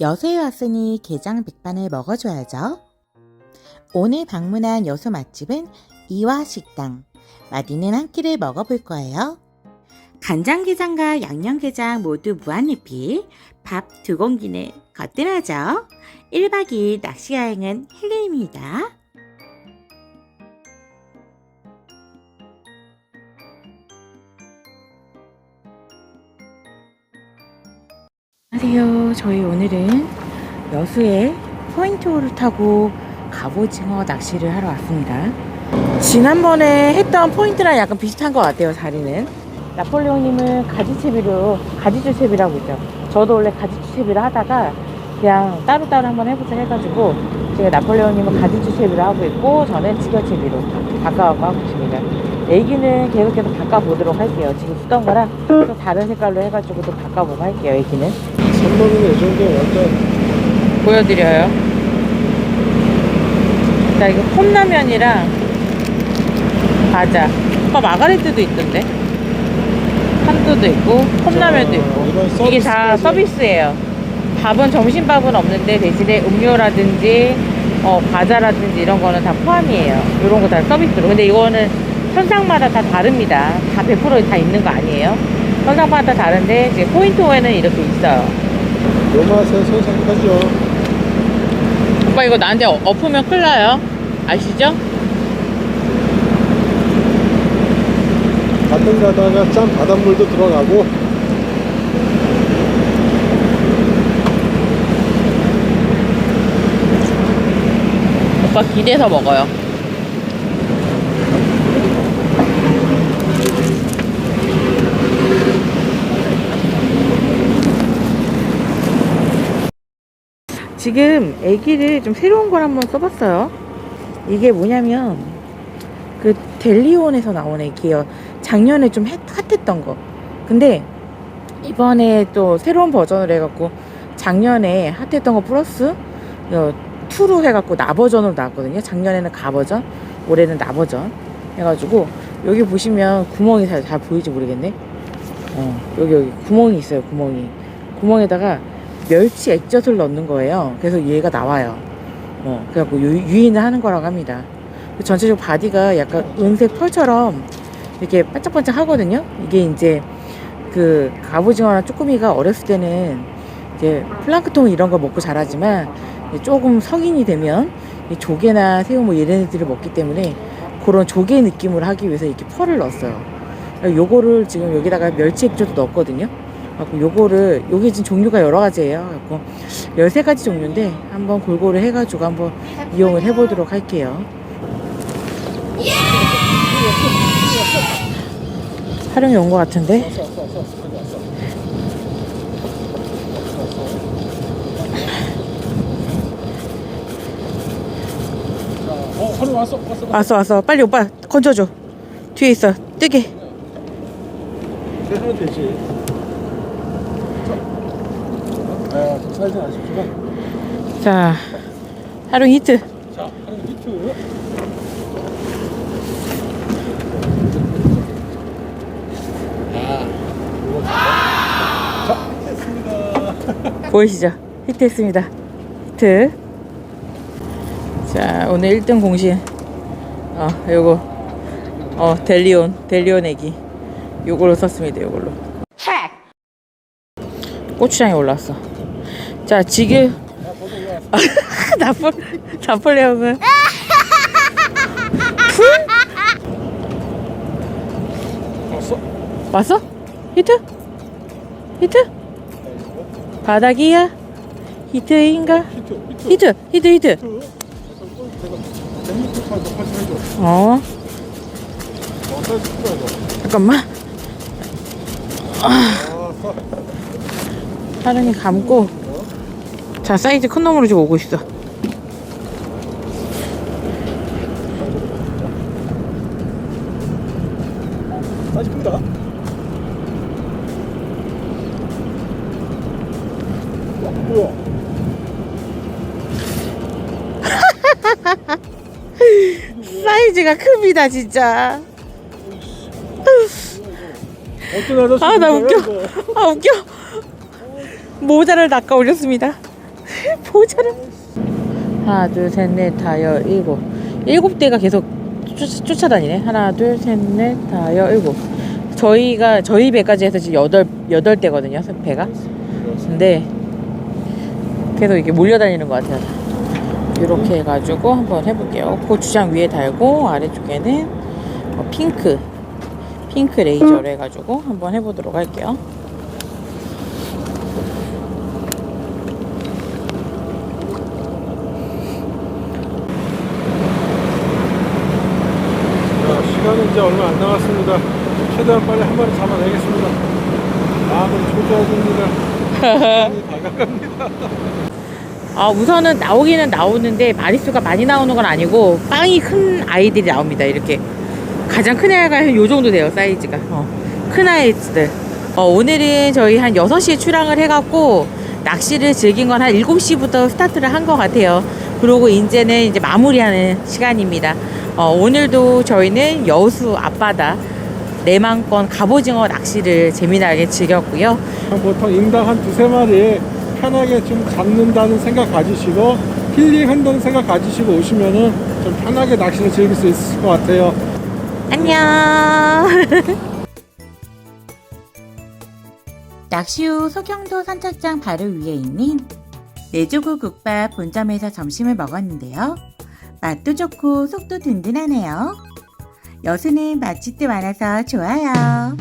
여수에 왔으니 게장 백반을 먹어줘야죠. 오늘 방문한 여수 맛집은 이화식당. 맛있는 한 끼를 먹어볼 거예요. 간장게장과 양념게장 모두 무한리필, 밥 두 공기는 거뜬하죠. 1박 2일 낚시여행은 힐링입니다. 안녕하세요. 저희 오늘은 여수에 포인트호를 타고 갑오징어 낚시를 하러 왔습니다. 지난번에 했던 포인트랑 약간 비슷한 것 같아요, 자리는. 나폴레옹님은 가지채비로, 가지주채비라고 있죠. 저도 원래 가지주채비를 하다가 그냥 따로따로 한번 해보자 해가지고 제가 나폴레옹님은 가지주채비로 하고 있고 저는 지겨채비로 바꿔갖고 하고 있습니다. 애기는 계속 계속 바꿔보도록 할게요. 지금 쓰던 거랑 또 다른 색깔로 해가지고 또 바꿔보고 할게요, 애기는. 3만원에 이 정도 완전 보여드려요. 자, 이거 컵라면이랑 과자. 오빠 마가리트도 있던데. 한도도 있고, 컵라면도 있고. 이건 이게 다 서비스까지. 서비스예요. 밥은 점심밥은 없는데 대신에 음료라든지 어, 과자라든지 이런 거는 다 포함이에요. 이런 거 다 서비스로. 근데 이거는 현상마다 다 다릅니다. 다 100%다 있는 거 아니에요. 현상마다 다른데 이제 포인트호에는 이렇게 있어요. 요 맛에 소상하죠. 오빠 이거 나한테 어- 엎으면 큰일 나요. 아시죠? 가다가 짠 바닷물도 들어가고 오빠 기대서 먹어요. 지금 애기를 좀 새로운 걸 한번 써봤어요. 이게 뭐냐면 그 델리온에서 나온 애기예요. 작년에 좀 핫- 핫했던 거. 근데 이번에 또 새로운 버전을 해갖고 작년에 핫했던 거 플러스 어, 2로 해갖고 나 버전으로 나왔거든요. 작년에는 가 버전, 올해는 나 버전 해가지고 여기 보시면 구멍이 잘, 잘 보이지 모르겠네. 어, 여기 여기 구멍이 있어요. 구멍이 구멍에다가 멸치 액젓을 넣는 거예요. 그래서 얘가 나와요. 어, 그래갖고 유, 유인을 하는 거라고 합니다. 전체적 바디가 약간 은색 펄처럼 이렇게 반짝반짝 하거든요. 이게 이제 그 갑오징어나 쭈꾸미가 어렸을 때는 이제 플랑크톤 이런 거 먹고 자라지만 조금 성인이 되면 이 조개나 새우 뭐 이런 애들을 먹기 때문에 그런 조개 느낌을 하기 위해서 이렇게 펄을 넣었어요. 요거를 지금 여기다가 멸치 액젓도 넣었거든요. 요거를 요게 지금 종류가 여러 가지예요. 그래갖고 13가지 종류인데 한번 골고루 해 가지고 한번 이용을 해 보도록 할게요. 활용이 온 것 같은데? 어, 하루 왔어, 왔어. 왔어 왔어 빨리 오빠 건져줘 뒤에 있어 뜨게 하면 되지. 자, 아? 자 하루 히트 자, 하루 히트. 아, 이거 좋다. 자, 됐습니다. 보이시죠? 히트 했습니다. 히트. 자 오늘 1등 공신. 어 요거. 어 델리온 델리온 애기. 요걸로 썼습니다 요걸로. 고추장이 올라왔어. 자 지금 나폴 나폴레옹은. 왔어. 왔어? 히트? 히트? 바닥이야? 히트인가? 히트, 히트. 히트 히트. 어 어. 잠깐만 아, 사랑이 감고 자 사이즈 큰 놈으로 지금 오고 있어 사이즈 크다. 사이즈가 큽니다 진짜. 아저씨 아, 나 웃겨. 아 웃겨. 모자를 낚아 올렸습니다. 모자를. 하나 둘셋넷 다여 일곱. 일곱 대가 계속 쫓, 쫓아다니네. 하나 둘셋넷 다여 일곱. 저희가 저희 배까지 해서 지금 여덟 여덟 대거든요 배가. 근데 계속 이렇게 몰려다니는 것 같아요 이렇게 해가지고 한번 해볼게요 고추장 위에 달고 아래쪽에는 어, 핑크 핑크 레이저로 해가지고 한번 해보도록 할게요 자, 시간은 이제 얼마 안 남았습니다. 최대한 빨리 한 마리 잡아내겠습니다. 됩니다. 시간이 다가갑니다. 아, 우선은 나오기는 나오는데 마리수가 많이 나오는 건 아니고 빵이 큰 아이들이 나옵니다. 이렇게 가장 큰 애가 요 정도 돼요. 사이즈가 어, 큰 아이들. 어, 오늘은 저희 한 6시에 출항을 해갖고 낚시를 즐긴 건 한 7시부터 스타트를 한 것 같아요. 그리고 이제는 이제 마무리하는 시간입니다. 어, 오늘도 저희는 여수 앞바다 내만권 갑오징어 낚시를 재미나게 즐겼고요. 보통 인당 한 두세 마리 편하게 좀 잡는다는 생각 가지시고 힐링한다는 생각 가지시고 오시면은 좀 편하게 낚시를 즐길 수 있을 것 같아요. 안녕. 낚시 후 소경도 선착장 바로 위에 있는 내조구 국밥 본점에서 점심을 먹었는데요. 맛도 좋고 속도 든든하네요. 여수는 맛집도 많아서 좋아요.